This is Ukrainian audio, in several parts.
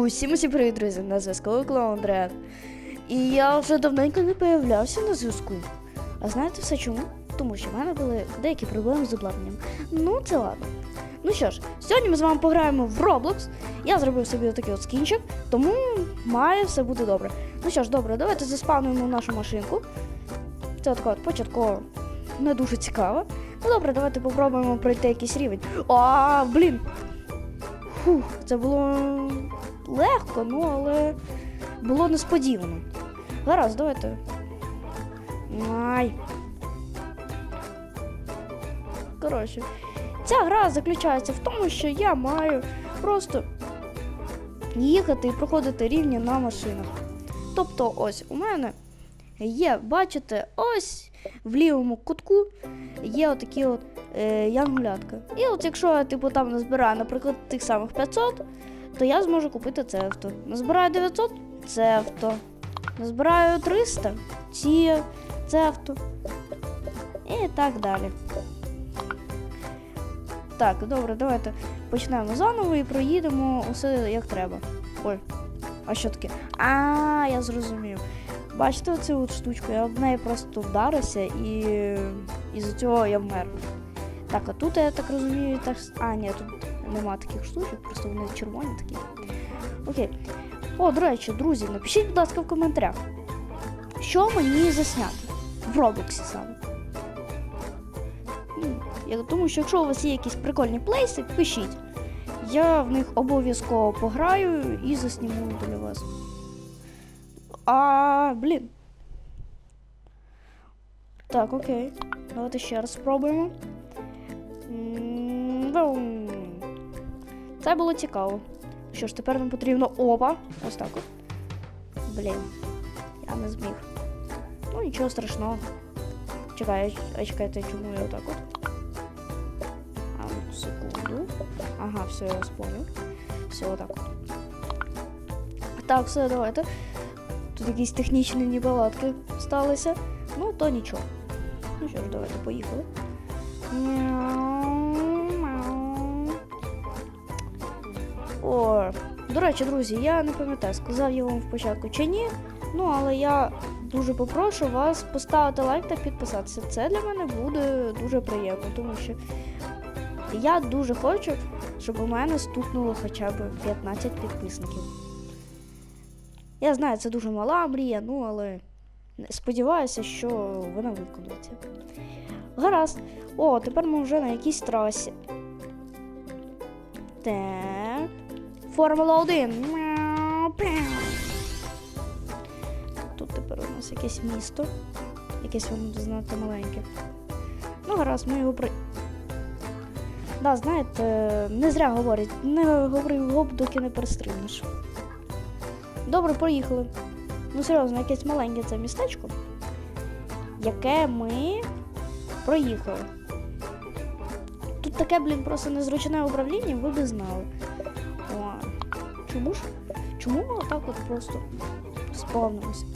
Усім усім привіт, друзі! На зв'язку Клоун Дред. І я вже давненько не появлявся на зв'язку. А знаєте все чому? Тому що в мене були деякі проблеми з обладнанням. Ну, це ладно. Ну що ж, сьогодні ми з вами пограємо в Roblox. Я зробив собі отакий от скінчик, тому має все бути добре. Ну що ж, добре, давайте заспавнуємо нашу машинку. Це така от початково не дуже цікаво. Ну добре, давайте попробуємо пройти якийсь рівень. А, блін! Фух, це було легко, ну але було несподівано. Гаразд, давайте. Ай. Коротше, ця гра заключається в тому, що я маю просто їхати і проходити рівні на машинах. Тобто, ось у мене є, бачите, ось в лівому кутку є отакі от е, янгулятка. І от якщо я типу там назбираю, наприклад, тих самих 500, то я зможу купити це авто. Назбираю 900 це авто. Назбираю 300 ці, це авто. І так далі. Так, добре, давайте почнемо заново і проїдемо усе як треба. Ой, а що таке? А, я зрозумів. Бачите оцю от штучку, я об неї просто вдарився і із-за цього я вмер. Так, а тут я так розумію, так. А, ні, тут нема таких штучок, просто вони червоні такі. Окей. О, до речі, друзі, напишіть, будь ласка, в коментарях, що мені засняти в Роблоксі саме. Ну, Я думаю, що якщо у вас є якісь прикольні плейси, пишіть. Я в них обов'язково пограю і засніму для вас. А, блін. Так, окей. Давайте ще раз спробуємо. Бум. Це було цікаво. Що ж, тепер нам потрібно опа. Ось так от. Блін. Я не зміг. Ну, нічого страшного. Чекай, а чекайте, чому я отак от? А, ну, секунду. Ага, все, я спомнив. Все, отак от. Так, все, давайте. Тут якісь технічні неполадки сталися. Ну, то нічого. Ну що ж, давайте поїхали. О, до речі, друзі, я не пам'ятаю, сказав я вам в початку чи ні. Ну, але я дуже попрошу вас поставити лайк та підписатися. Це для мене буде дуже приємно, тому що я дуже хочу, щоб у мене стукнуло хоча б 15 підписників. Я знаю, це дуже мала мрія, ну але сподіваюся, що вона виконується. Гаразд. О, тепер ми вже на якійсь трасі. Так. Формула 1. Тут тепер у нас якесь місто. Якесь воно занадто маленьке. Ну, гаразд, ми його при. Да, знаєте, не зря говорять, не говори гоп, доки не перестрибнеш. Добре, поїхали. Ну, серйозно, якесь маленьке це містечко, яке ми проїхали. Тут таке, блін, просто незручне управління, ви би знали. Чому ж? Чому ми отак от просто спавнимося?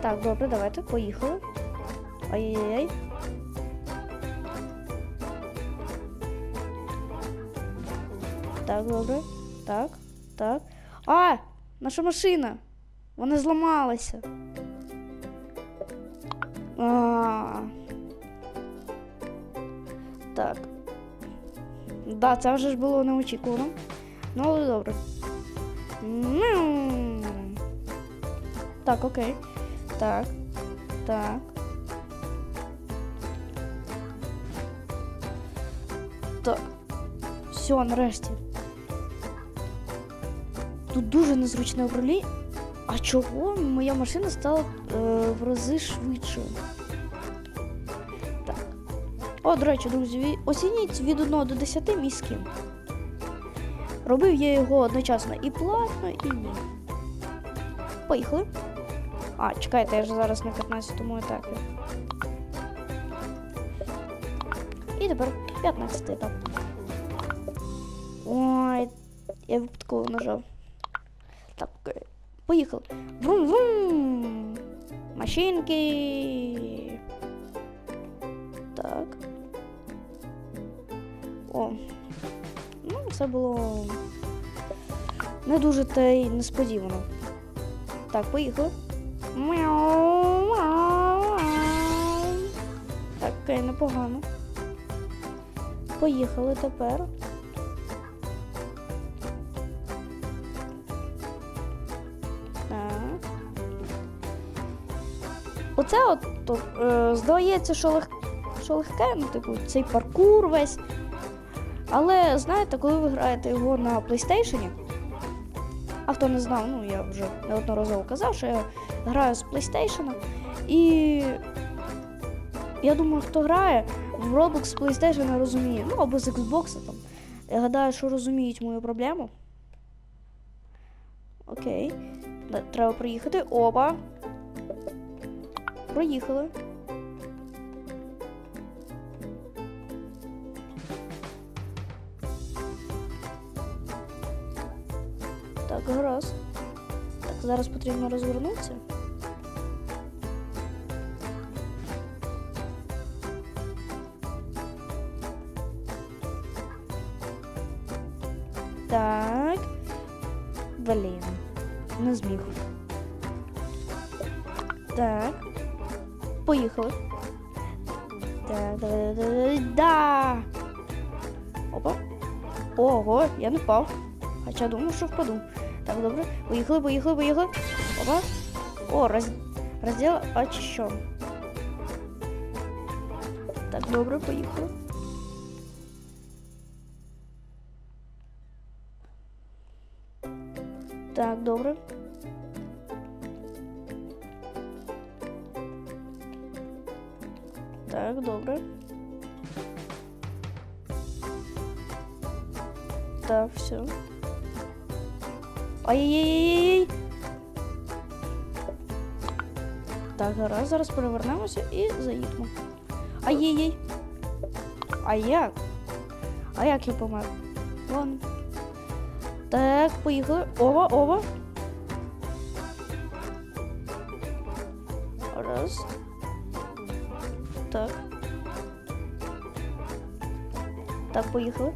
Так, добре, давайте, поїхали. Ай-яй-яй. Так, добре. Так, так. А! Наша машина! Вона зламалася. А. Так. Да, це вже ж було неочікувано. Ну, але добре. Так, окей. Так. Так. Так. Все, нарешті. Тут дуже незручне управління. А чого моя машина стала е, в рази швидшою? Так. О, до речі, друзі, оцініть від 1 до 10 мій. Робив я його одночасно і платно, і ні. Поїхали. А, чекайте, я ж зараз на 15-му етапі. І тепер 15 етап. Ой, я випадково нажав. Так. Поїхали. Врум-врум! Машинки. Так. О. Це було не дуже та й несподівано. Так, поїхали. Так, непогано. Поїхали тепер. Так. Оце от, то, е, здається, що, лег... що легке, ну, типу, цей паркур весь. Але знаєте, коли ви граєте його на PlayStation, а хто не знав, ну я вже неодноразово казав, що я граю з PlayStation. І я думаю, хто грає в Roblox з PlayStation розуміє. Ну або з Xbox там. Я гадаю, що розуміють мою проблему. Окей. Треба проїхати. Опа. Проїхали. Так, гаразд. Так, зараз потрібно розвернутися. Так. Блін. Не зміг. Так. Поїхали. Так, давай, давай, давай. Да! Опа. Ого, я не впав. Хоча думав, що впаду. Так, добре. Поїхали, поїхали, поїхали. Опа. О, роз... розділ очищен. Так, добре, поїхали. Так, добре. Так, добре. Так, все. Ай-яй-яй-яй. Так, гаразд, зараз перевернемося і заїдемо. Ай-яй-яй. А як? А як я помер? Ладно. Так, поїхали. Ова, ова. Раз. Так. Так, поїхали.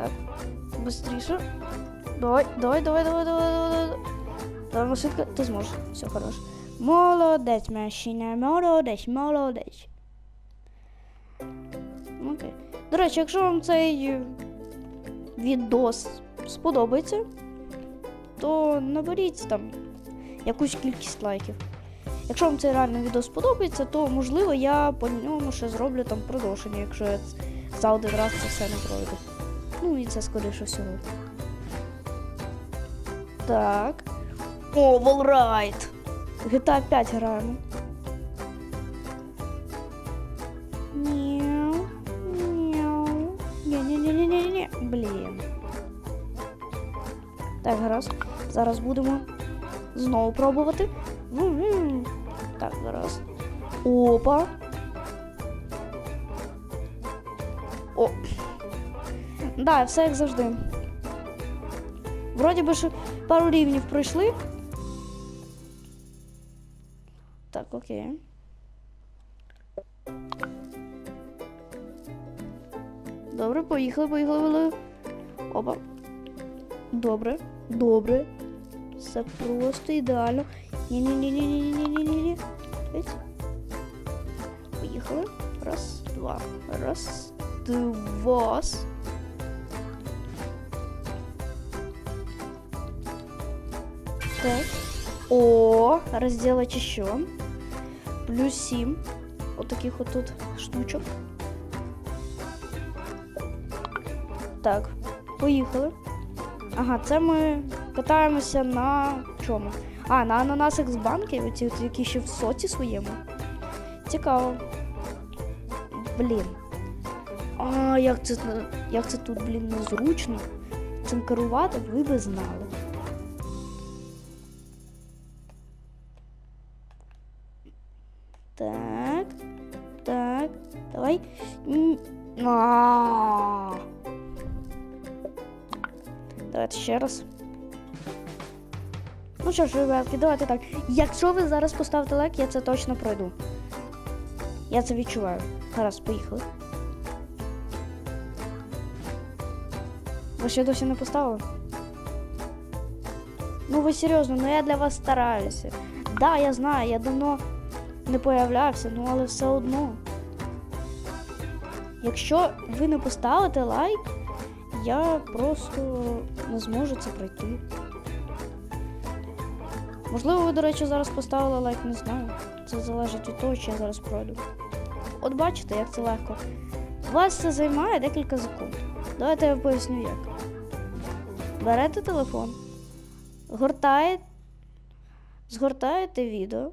Так, быстріше. Давай, давай, давай, давай, давай, давай, давай. Давай, машинка, ти зможеш. Все хорош. Молодець, машина, молодець, молодець. Окей. До речі, якщо вам цей е, відос сподобається, то наберіть там якусь кількість лайків. Якщо вам цей реально відео сподобається, то можливо я по ньому ще зроблю там продовження, якщо я за один раз це все не пройду. Ну і це скоріше всього. Так. О, Волрайт! GTA 5 граємо. Мяу, мяу. Ні-ні-ні-ні-ні. Блін. Так, гаразд. Зараз будемо знову пробувати. Так, зараз. Опа. Да, все як завжди. Вроді би ще пару рівнів пройшли. Так, окей. Добре, поїхали, поїхали, поїхали. Опа. Добре, добре. Все просто ідеально. Ні-ні-ні-ні-ні-ні-ні-ні. Ось. Поїхали. Раз, два. Раз, два. Так. О, розділ очищен. Плюс 7. Вот таких вот тут штучок. Так, поїхали. Ага, це ми катаємося на чому? А, на ананасах з банки, оці, які ще в соці своєму. Цікаво. Блін. А, як це, як це тут, блін, незручно. Цим керувати ви би знали. Давайте ще раз. Ну що ж, ребятки, давайте так. Якщо ви зараз поставите лайк, я це точно пройду. Я це відчуваю. Гаразд, поїхали. Ви ще досі не поставили? Ну ви серйозно, ну я для вас стараюся. Да, я знаю, я давно не появлявся, ну але все одно. Якщо ви не поставите лайк, я просто не зможу це пройти. Можливо, ви, до речі, зараз поставили лайк, не знаю. Це залежить від того, чи я зараз пройду. От бачите, як це легко. У вас це займає декілька секунд. Давайте я поясню як. Берете телефон, гортаєте, згортаєте відео,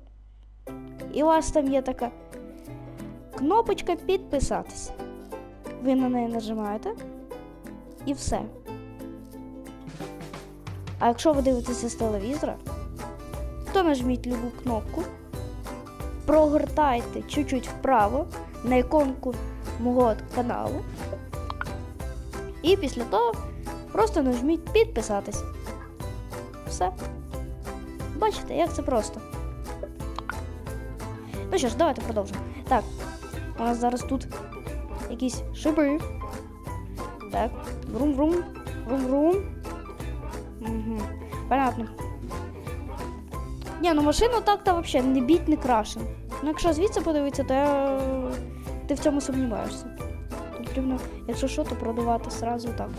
і у вас там є така кнопочка підписатися. Ви на неї нажимаєте і все. А якщо ви дивитеся з телевізора, то нажміть любу кнопку, прогортайте чуть-чуть вправо на іконку мого каналу. І після того просто нажміть підписатись. Все. Бачите, як це просто. Ну що ж, давайте продовжимо. Так, у нас зараз тут якісь шиби. Так, врум-врум, врум-врум. Угу. Понятно. Ні, ну машину так-то взагалі не біть, не крашен. Ну, якщо звідси подивитися, то я... ти в цьому сумніваєшся. Потрібно, якщо що, то продавати сразу. Так.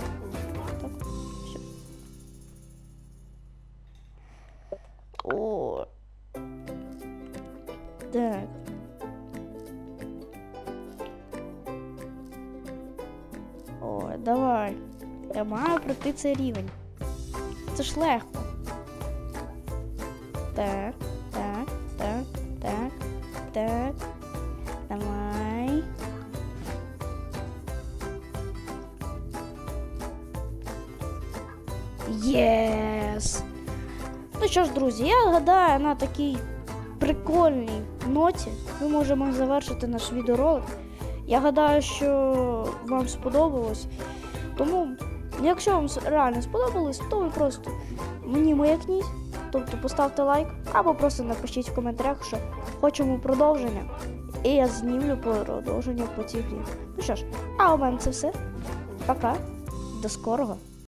Давай. Я маю пройти цей рівень. Це ж легко. Так, так, так, так, так. Давай. Єс! Ну що ж, друзі, я гадаю на такій прикольній ноті ми можемо завершити наш відеоролик. Я гадаю, що вам сподобалось. Тому, якщо вам реально сподобалось, то ви просто мені маякніть, тобто поставте лайк, або просто напишіть в коментарях, що хочемо продовження. І я знімлю продовження по цій грі. Ну що ж, а у мене це все. Пока. До скорого.